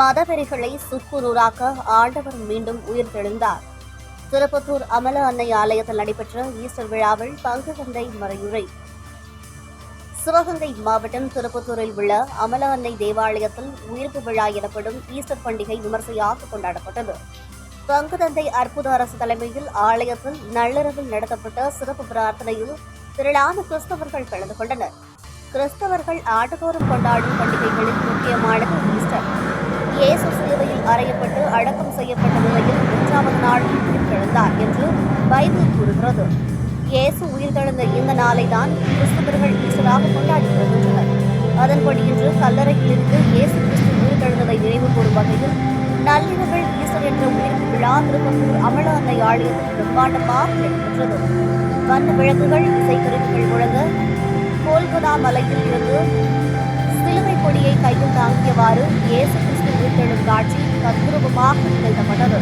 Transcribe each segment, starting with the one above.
மதவெறிகளை சுக்குநூறாக்க ஆண்டவர் மீண்டும் உயிர் தெழுந்தார் திருப்பத்தூர் அமல அன்னை ஆலயத்தில் நடைபெற்ற ஈஸ்டர் விழாவில் பங்கு தந்தை மறையுரை. சிவகங்கை மாவட்டம் திருப்பத்தூரில் உள்ள அமல அன்னை தேவாலயத்தில் உயிர்ப்பு விழா எனப்படும் ஈஸ்டர் பண்டிகை விமர்சையாக கொண்டாடப்பட்டது. பங்கு தந்தை அற்புத அரசு தலைமையில் ஆலயத்தில் நள்ளிரவில் நடத்தப்பட்ட சிறப்பு பிரார்த்தனையில் திரளான கிறிஸ்தவர்கள் கலந்து கொண்டனர். கிறிஸ்தவர்கள் ஆண்டுதோறும் கொண்டாடும் பண்டிகைகளில் முக்கியமானது ஈஸ்டர். அடக்கம் செய்யப்பட்ட நிலையில் மூன்றாவது நாள் உயிர்த்தெழுந்தார் என்று பைபிள் கூறுகிறது. இயேசு உயிர்த்தெழுந்த இந்த நாளை தான் கிறிஸ்தவர்கள் ஈஸ்டராக கொண்டாடி வருகின்றனர். அதன்படி இன்று கல்லறையில் இருந்து இயேசு கிறிஸ்து உயிர்த்தெழுந்ததை நினைவு கூறும் வகையில் நள்ளிரவில் ஈஸ்டர் என்ற உயிர்ப்பு விழா திருப்பத்தூர் அமல அன்னை ஆலயத்தில் பிரம்மாண்டமாக நடைபெற்றது. வண்ண விளக்குகள் இசைக்கருவிகள் முழங்க கோல்கதா மலையில் இருந்து சிலுவை கொடியை கையில் தாங்கியவாறு இயேசு கிறிஸ்து உயிர்த்தெழும் காட்சி தத்ரூபமாக நிகழ்த்தப்பட்டது.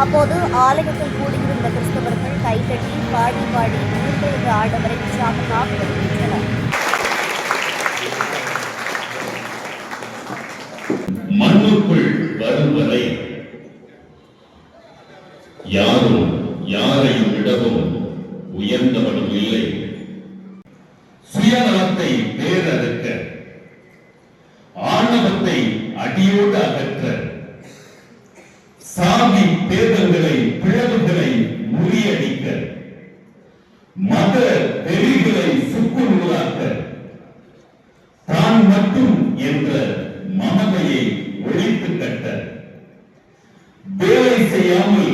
அப்போது ஆலயத்தில் கூடியிருந்த கிறிஸ்தவர்கள் கைதட்டி பாடி பாடி உயிர்த்தெழுந்த ஆண்டவரை உற்சாகமாக வருகின்றனர் மண்ணுக்குள் வருவதை யாரும் யாரையும் விடவும் உயர்ந்தவனும் இல்லை. சுயநலத்தை வேறறுக்க ஆணவத்தை அடியோடு அகற்ற சாதி பேதங்களை பிளவுகளை முறியடிக்க மத வெறிகளை சுக்குநூறாக்க தான் மட்டும் என்ற மமதையை ஒழித்து கட்ட வேலை செய்யாமல்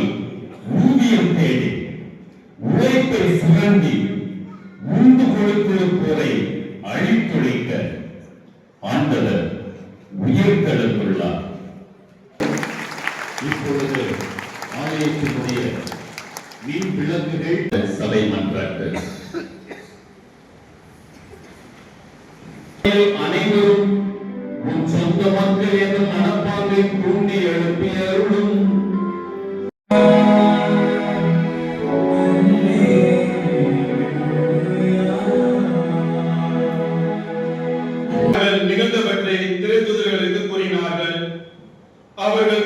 உண்டு அழித்துழைக்க ஆண்டவர் உயிர்த்தெழுந்துள்ளார் இப்பொழுது ஆலயத்தினுடைய மீன் விளக்குகள் சபை மன்றாட்டு அனைவரும் உன் சொந்த மக்கள் என்ற மனப்பாங்கை தூண்டி Aleluia.